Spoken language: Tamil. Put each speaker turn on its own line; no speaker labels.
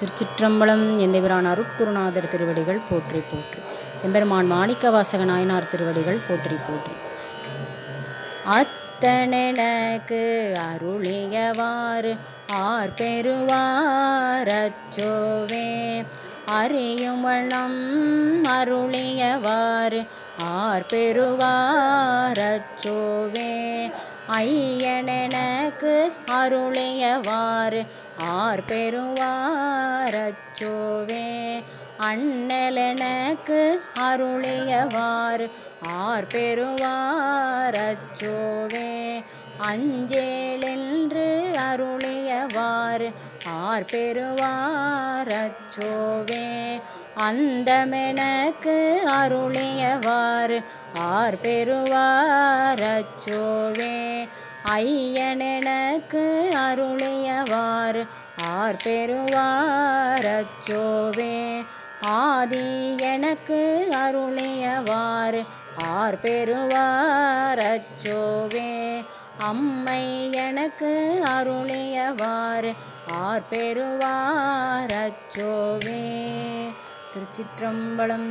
திருச்சிற்றம்பலம் எந்தபிரான் அருட்குருநாதர் திருவடிகள் போற்றி போற்றி. எம்பெருமான் மாணிக்கவாசக நாயனார் திருவடிகள் போற்றி போற்றி. அத்தனக்கு அருளியவாறு ஆர் பெறுவாரச்சோவே அறியும் வண்ணம் அருளியவாறு ஆர் பெறுவாரச்சோ ஐயனெனக்கு அருளையவாறு ஆர் பெறுவாரச்சோவே அண்ணலனக்கு அருளையவாறு ஆர் பெறுவாரச்சோவே அஞ்சேலென்று அருளையவாறு ஆர் பெறுவாரச்சோவே அந்தமெனக்கு அருளியவாறு ஆர் பெறுவாரச்சோவே ஐயனெனக்கு அருளியவாறு ஆர் பெறுவாரச்சோவே ஆதி எனக்கு அருளியவாறு ஆர் பெறுவாரச்சோவே அம்மை எனக்கு அருளியவாறு ஆர் பெறுவாரச்சோவே திருச்சிற்றம்பலம்.